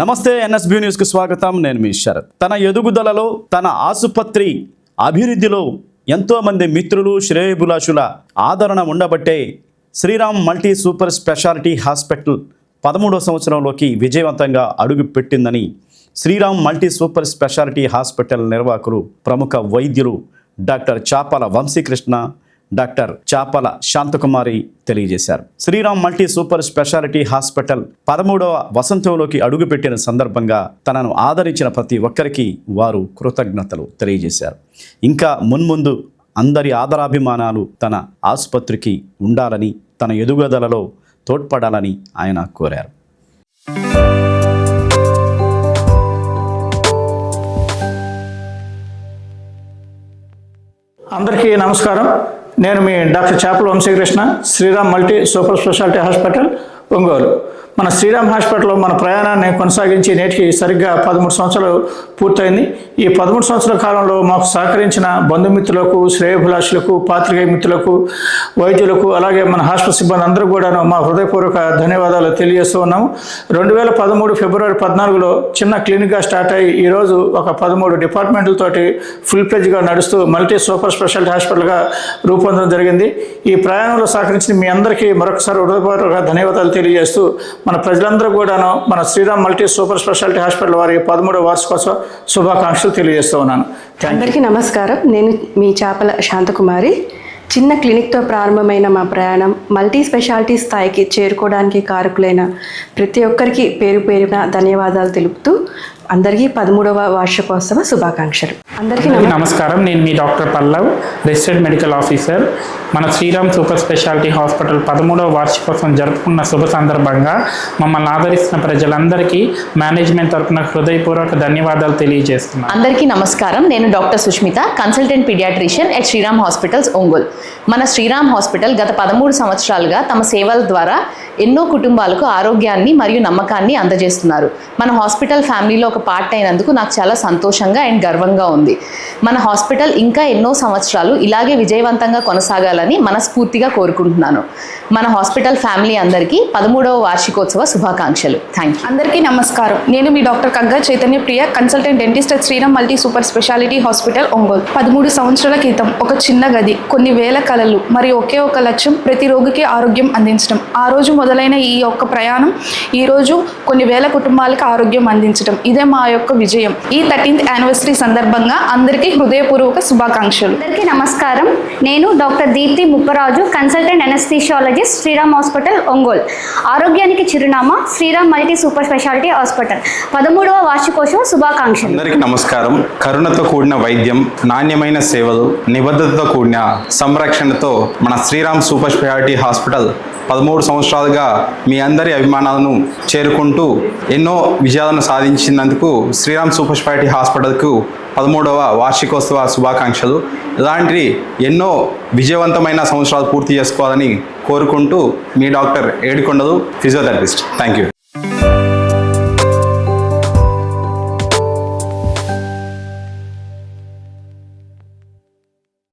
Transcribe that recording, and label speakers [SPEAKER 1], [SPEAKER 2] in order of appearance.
[SPEAKER 1] నమస్తే ఎన్ఎస్బి న్యూస్కి స్వాగతం. నేను మీ శరత్. తన ఎదుగుదలలో తన ఆసుపత్రి అభివృద్ధిలో ఎంతోమంది మిత్రులు శ్రేయభిలాషుల ఆదరణ ఉండబట్టే Sriram multi super speciality hospital పదమూడో సంవత్సరంలోకి విజయవంతంగా అడుగుపెట్టిందని Sriram multi super speciality hospital నిర్వాహకులు ప్రముఖ వైద్యులు డాక్టర్ చాపల వంశీకృష్ణ డాక్టర్ చాపల శాంతకుమారి తెలియజేశారు. Sriram multi super speciality hospital పదమూడవ వసంతంలోకి అడుగుపెట్టిన సందర్భంగా తనను ఆదరించిన ప్రతి ఒక్కరికి వారు కృతజ్ఞతలు తెలియజేశారు. ఇంకా మున్ముందు అందరి ఆదరాభిమానాలు తన ఆసుపత్రికి ఉండాలని తన ఎదుగుదలలో తోడ్పడాలని ఆయన కోరారు.
[SPEAKER 2] అందరికీ నమస్కారం. నేను మీ doctor Chepala Vamsikrishna Sriram multi super speciality hospital Ongole. మన శ్రీరామ్ హాస్పిటల్లో మన ప్రయాణాన్ని కొనసాగించి నేటికి సరిగ్గా పదమూడు సంవత్సరాలు పూర్తయింది. ఈ పదమూడు సంవత్సరాల కాలంలో మాకు సహకరించిన బంధుమిత్రులకు శ్రేయభిలాషులకు పాత్రికేయ మిత్రులకు వైద్యులకు అలాగే మన హాస్పిటల్ సిబ్బంది అందరూ కూడాను మా హృదయపూర్వక ధన్యవాదాలు తెలియజేస్తూ ఉన్నాము. రెండు వేల పదమూడు ఫిబ్రవరి పద్నాలుగులో చిన్న క్లినిక్గా స్టార్ట్ అయ్యి ఈరోజు ఒక పదమూడు డిపార్ట్మెంట్లతోటి ఫుల్ ప్లెజ్గా నడుస్తూ మల్టీ సూపర్ స్పెషాలిటీ హాస్పిటల్గా రూపొందడం జరిగింది. ఈ ప్రయాణంలో సహకరించిన మీ అందరికీ మరొకసారి హృదయపూర్వక ధన్యవాదాలు తెలియజేస్తూ మన ప్రజలందరూ కూడాను మన Sriram multi super speciality hospital వారి పదమూడవ వార్షికోత్సవ శుభాకాంక్షలు తెలియజేస్తూ ఉన్నాను.
[SPEAKER 3] అందరికీ నమస్కారం. నేను మీ చేపల శాంతకుమారి. చిన్న క్లినిక్తో ప్రారంభమైన మా ప్రయాణం మల్టీ స్పెషాలిటీ స్థాయికి చేరుకోవడానికి కారకులైన ప్రతి ఒక్కరికి పేరు పేరున ధన్యవాదాలు తెలుపుతూ అందరికీ పదమూడవ వార్షికోత్సవ శుభాకాంక్షలు. అందరికీ
[SPEAKER 4] అందరికీ
[SPEAKER 3] నమ-
[SPEAKER 4] నమస్కారం. నేను మీ doctor Pallav registered medical officer. మన శ్రీరామ్ సూపర్ స్పెషాలిటీ హాస్పిటల్ పదమూడవ వార్షికోత్సవం జరుపుకున్న శుభ సందర్భంగా మమ్మల్ని ఆదరిస్తున్న ప్రజలందరికీ మేనేజ్మెంట్ తరపున హృదయపూర్వక ధన్యవాదాలు తెలియజేస్తున్నాను.
[SPEAKER 5] అందరికీ నమస్కారం. నేను doctor Sushmita consultant paediatrician at Sriram hospitals Ongole. మన శ్రీరామ్ హాస్పిటల్ గత పదమూడు సంవత్సరాలుగా తమ సేవల ద్వారా ఎన్నో కుటుంబాలకు ఆరోగ్యాన్ని మరియు నమ్మకాన్ని అందజేస్తున్నారు. మన హాస్పిటల్ ఫ్యామిలీలో ఒక పార్ట్ అయినందుకు నాకు చాలా సంతోషంగా అండ్ గర్వంగా ఉంది. మన హాస్పిటల్ ఇంకా ఎన్నో సంవత్సరాలు ఇలాగే విజయవంతంగా కొనసాగాలి కొనసాగాలని మనస్ఫూర్తిగా కోరుకుంటున్నాను. మన హాస్పిటల్ ఫ్యామిలీ అందరికీ పదమూడవ వార్షికోత్సవ శుభాకాంక్షలు. థ్యాంక్ యూ
[SPEAKER 6] అందరికీ నమస్కారం. నేను మీ doctor Kagga Chaitanya Priya consultant dentist at Sriram multi super speciality hospital Ongole. పదమూడు సంవత్సరాల క్రితం ఒక చిన్న గది కొన్ని వేల కళలు మరియు ఒకే ఒక లక్ష్యం ప్రతి రోగికి ఆరోగ్యం అందించడం. ఆ రోజు మొదలైన ఈ యొక్క ప్రయాణం ఈ రోజు కొన్ని వేల కుటుంబాలకు ఆరోగ్యం అందించడం. ఇదే మా యొక్క విజయం. ఈ థర్టీన్త్ యానివర్సరీ సందర్భంగా అందరికీ హృదయపూర్వక శుభాకాంక్షలు.
[SPEAKER 7] అందరికీ నమస్కారం. నేను doctor Keerthi Mupparaju consultant anaesthesiologist Sriram hospital Ongole. ఆరోగ్యానికి చిరునామా Sriram multi super speciality hospital. పదమూడవ వార్షికోత్సవ శుభాకాంక్షలు.
[SPEAKER 8] అందరికీ నమస్కారం. కరుణతో కూడిన వైద్యం నాణ్యమైన సేవలు నిబద్ధతతో కూడిన సంరక్షణతో మన శ్రీరామ్ సూపర్ స్పెషాలిటీ హాస్పిటల్ పదమూడు సంవత్సరాలుగా మీ అందరి అభిమానాలను చేరుకుంటూ ఎన్నో విజయాలను సాధించినందుకు శ్రీరామ్ సూపర్ స్పెషాలిటీ హాస్పిటల్కు పదమూడవ వార్షికోత్సవ శుభాకాంక్షలు. ఇలాంటి ఎన్నో విజయవంతమైన సంవత్సరాలు పూర్తి చేసుకోవాలని కోరుకుంటూ మీ doctor Yedukondalu physiotherapist. Thank you